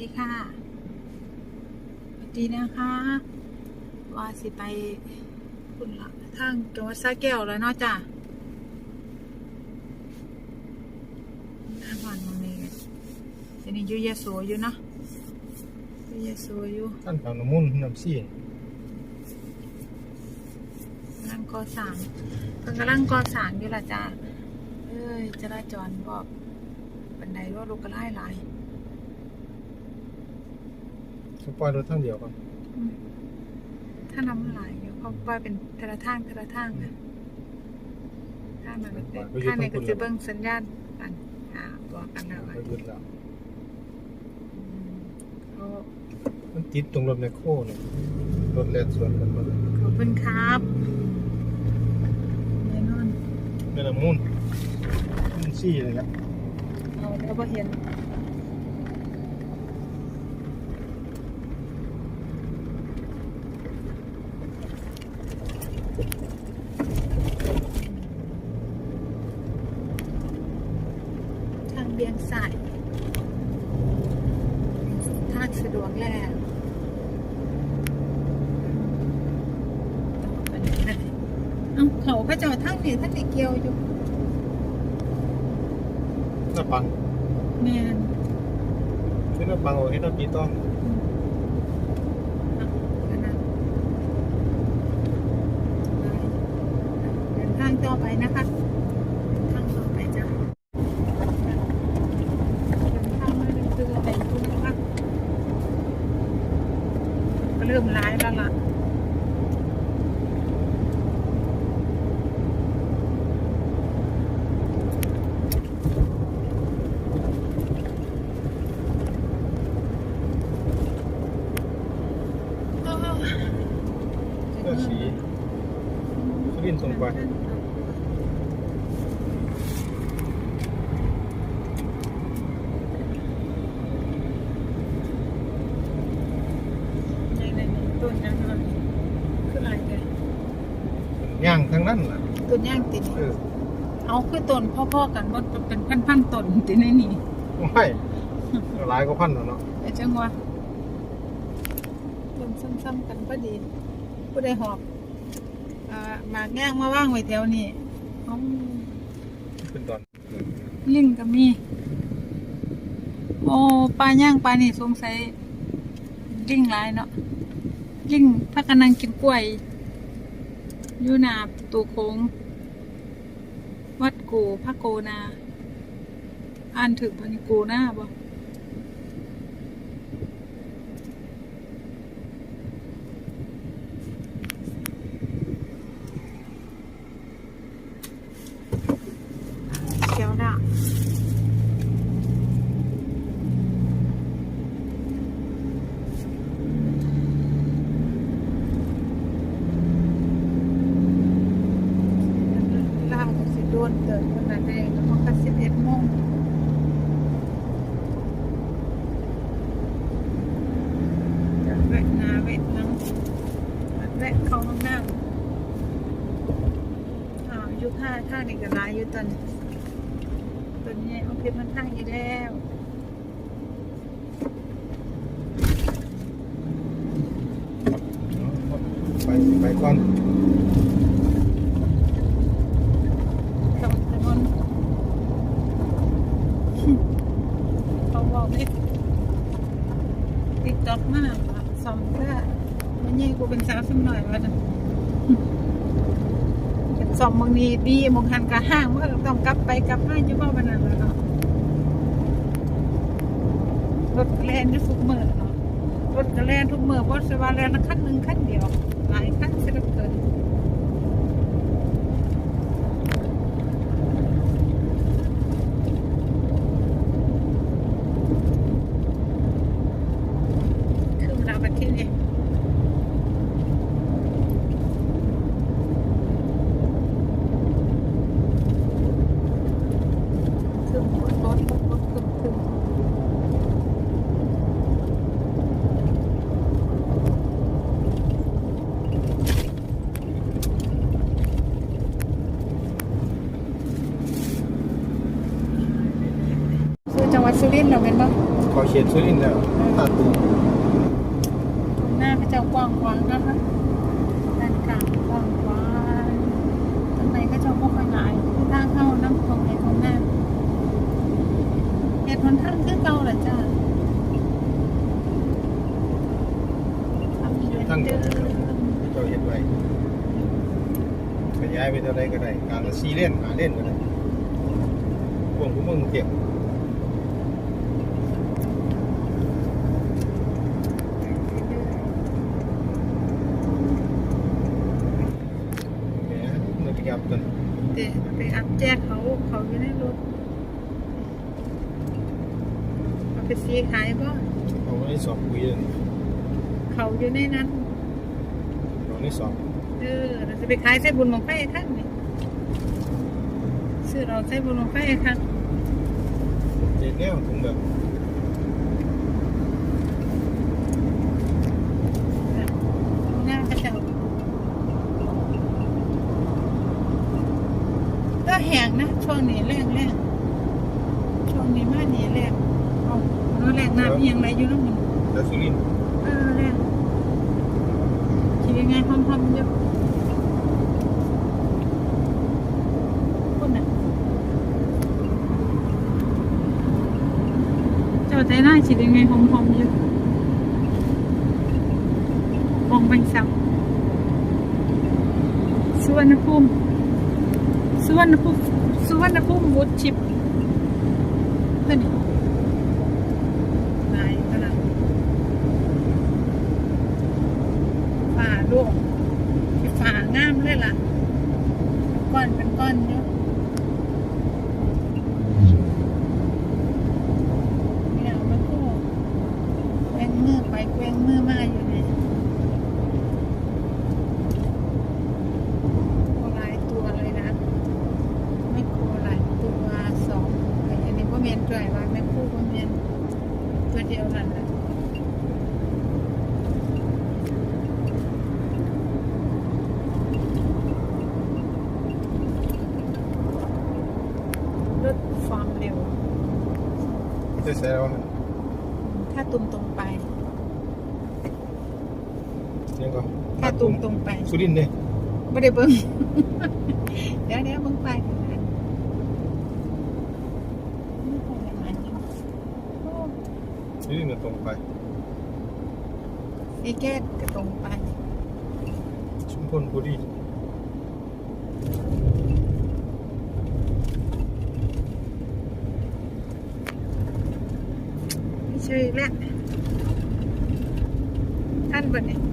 ดีค่ะสวัสดีนะคะว่าสิไปคุณละทางจังหวัดสระแก้วแล้วเนาะจ้ะหน้าบ้านมันนี่ทีนี้อยู่ยะโสอยู่เนาะอยู่ยะโสอยู่ท่านทำน้ำมุ่นน้ำซี่กำลังก่อสร้างเพิ่งกำลังก่อสร้างอยู่ละจ้ะเอ้ยจราจรบอกบันไดว่าลูกกระไล่หลาย สปอยรถทั้งเดียวกันอืมถ้าน้ำมันไหลอยู่เพราะว่าเป็นทะละทางทะละทางนะทางนั้นก็เป็นทางไหนก็จะเบิ่งสัญญาณกันอ่าบอกกันแล้วไปว่ายุดแล้ว อืมเขามันติดตรงรถแมคโครเนี่ยรถแล่นสวนกันหมดเลยขอบคุณครับแน่นอนเป็นน้ำมุ่นน้ำซี่เลยละเอาแล้วพอเห็น บียงสายทางสะดวกแล้วต่อไปเลยเอ้าเขาพระเจ้าทั้งนี่ท่านได้เกี่ยวอยู่หน้าปังแม่นที่หน้าปังโอ้เห็นหน้าปีต้องเดินทางต่อไปนะคะทางต่อไปจ้ะเดินทางมาเรื่อยๆไปทุกนะคะก็ เริ่มร้ายแล้วล่ะเสื้อสีสุรินทร์ส่งไป ในในในต้นยังไงคืออะไรแก ย่างทั้งนั้นล่ะต้นย่างติดเออเอาคือต้นพ่อๆกันว่าเป็นพันๆต้นติดในนี่ไม่หลายก็พันแล้วเนาะไอ้จังวะต้นซ้ำๆกันพอดีผู้ใดหอบอ่าหมากย่างมาว่างไว้แถวนี้อ๋อเป็นตอนลิงก็มี โอ้ปลาย่างปลานี่สงสัยลิงหลายเนาะลิงพักกันนังกินกล้วยอ ยูนาประตูโค้ง วัดกูพระโกนา อ่านถึงพันกูหน้าบ่เขียวด่าล่า ก็สิโดนเติดคนนั้นเองแล้วก็สิบเอ็ดโมงจะแวะนาแวะหลังแวะเข้าห้องน้ำอ่ายู่ท่าท่านี่ก็หลายอยู่ตอนตัวนี้โอเคมันท่าอยู่แล้วไปไปก่อน สองถนนเขาบอกนี่ติ๊กต็อกมากอะสองเพื่อมันยิ่งกูเป็น สาวสักหน่อยวะนะสองมองนีดีมองหันกับห้างมันก็ต้องกลับไปกลับมาจะว่าวันนั้นแล้วเนาะรถแลนทุกเมื่อเนาะรถแลนทุกเมื่อเพราะสว่าแลนขั้นหนึ่งขั้นเดียวหลายขั้น คือเราประเทศเนี่ยคือรถรถรถรถคือคือ จังหวัดสุรินทร์เหรอเป็นบ้างขอเขียนสุรินทร์แล้วตาตูหน้าพระเจ้ากว้างขวางนะคะด้านกลางกว้างขวางตรงไหนก็จะพบกันหลายคือทางเข้าน้ำตรงไหนตรงหน้าเหตุผลทางคือเก่าเหรอจ้าทำอยู่ทั้งเดิมเจ้าเห็นไว้ขยายไปเท่าไรก็ได้การละสี่เล่นหาเล่นก็ได้พวกพวกมึงเก็บเนี่ยมันไปกับกัน เตะ ไปอัพแจกเขาเขาอยู่ในรถเอาไปซีขายบ่เอาไว้สอบคุยเลยเขาอยู่ในนั้นเอาไว้สอบเออเราจะไปขายใส่บุญของไฟท่านนี่ซื้อเราใส่บุญของไฟท่านเจ็ดแล้วถึงแบบ ง่ายกระเจ้าก็แหงนะ ช่วงนี้แรงแรงช่วงนี้มานี่แรงเอาเอาแรงน้ำอิหยังไรอยู่น้ำมันแล้วสุรินทร์เออแรงคิดยังไงพร้อมๆอยู่คนน่ะเจ้าใจน่าคิดยังไงพร้อมๆอยู่มองไปสับสุวรรณภูมิสุวรรณภูมิสุ วรรณภูมิวุฒิชิปเนนี่นายกำลังฝ่าลูกฝ่างามเลยล่ะ ก้อนเป็นก้อนเยอะเนี่ยมันก็แกว่งมือไปแกว่งมือมาอยู่เนี่ยโคหลายตัวเลยนะ ไม่โคหลายตัวสองอันนี้ก็เมนจ่อยว่าไม่คู่ก็เมนตัวเดียวนั่นแหละ ลดความเร็ว จะใช้ แล้วถ้าตุมตรงไปยังก็ถ้าตุมตรงไปสุรินทร์เนี่ยไม่ได้เบิ้งเดี๋ยวเดี๋ยวเบิ้งไปไม่ไปไหนมาอยู่โอ้สุรินทร์เนี่ยตรงไปไอ้แกตก็ตรงไปชุมพลบุรี ไม่ใช่อีกแล้วท่านบนเนี่ย